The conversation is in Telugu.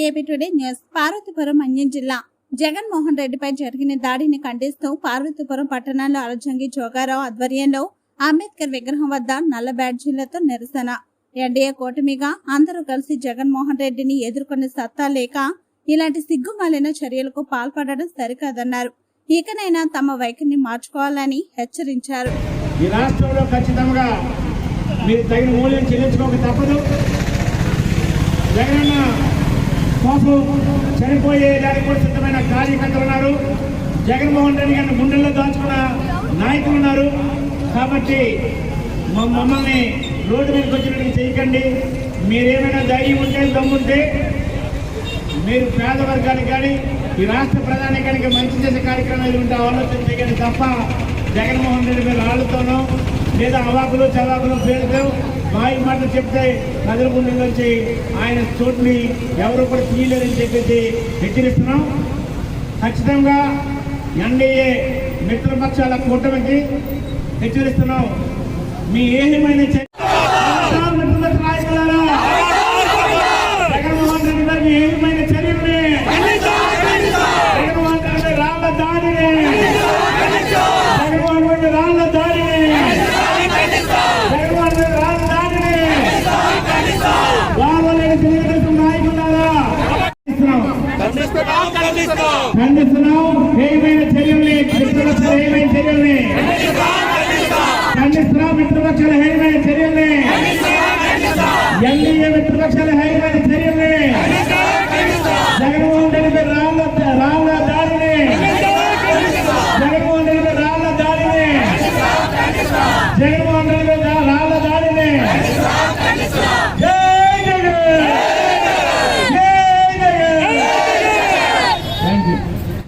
To AP today news. Parvathipuram అన్యం జిల్లా. జగన్మోహన్ రెడ్డిపై జరిగిన దాడిని ఖండిస్తూ పార్వతీపురం పట్టణంలో అలజంగి జోగారావు ఆధ్వర్యంలో అంబేద్కర్ విగ్రహం వద్ద నల్ల బ్యాడ్జీలతో నిరసన. ఎన్డీఏ కూటమిగా అందరూ కలిసి జగన్మోహన్ రెడ్డిని ఎదుర్కొనే సత్తా లేక ఇలాంటి సిగ్గుమాలిన చర్యలకు పాల్పడడం సరికాదన్నారు. ఇకనైనా తమ వైఖరిని మార్చుకోవాలని హెచ్చరించారు. ఈ రాష్ట్రంలో ఖచ్చితంగా మీరు తగిన మూల్యం చెల్లించుకోక తప్పదు. జగనన్న మాకు చనిపోయే దానికి కూడా సిద్ధమైన కార్యకర్తలు ఉన్నారు. జగన్మోహన్ రెడ్డి గారిని గుండెల్లో దాచుకున్న నాయకులు ఉన్నారు. కాబట్టి మమ్మల్ని రోడ్డు మీదకి వచ్చినట్టు చేయకండి. మీరేమైనా ధైర్యం ఉంటే దమ్ముంటే మీరు పేద వర్గానికి కానీ ఈ రాష్ట్ర ప్రధాని కనుక మంచి చేసే కార్యక్రమాలు ఉంటే ఆలోచన చేయండి తప్ప జగన్మోహన్ రెడ్డి మీరు రాళ్ళతోనో లేదా అవాకులు చవాకులు పేరుతో మాయ మాటలు చెప్తే ప్రజల ముందు నుంచి ఆయన చోటుని ఎవరు కూడా తీయలేదని చెప్పేసి హెచ్చరిస్తున్నాం. ఖచ్చితంగా ఎన్డీఏ మిత్రపక్షాల కూటమికి హెచ్చరిస్తున్నాం. మీ ఏమైనా మిత్రపక్ష నాయకులారా జగన్మోహన్ రెడ్డి గారి ఏమైనా చర్యల్ని జగన్మోహన్ రెడ్డి రాళ్ళ దాడిని జగన్మోహన్ రెడ్డి రాళ్ళ దాడిని జగన్మోహన్ రెడ్డి రాళ్ళ దాడిని బాగోలేని తెలుగుదేశం నాయకులారా ఖండిస్తున్నాం. ఏమైనా చర్యల్ని మిత్రపక్షాల ఏమైనా చర్యల్ని ఖండిస్తున్నాం. మిత్రపక్షాల ఏమైనా చర్యల్ని ఎన్డీఏ చర్యల్ని జగన్మోహన్ రెడ్డి మీద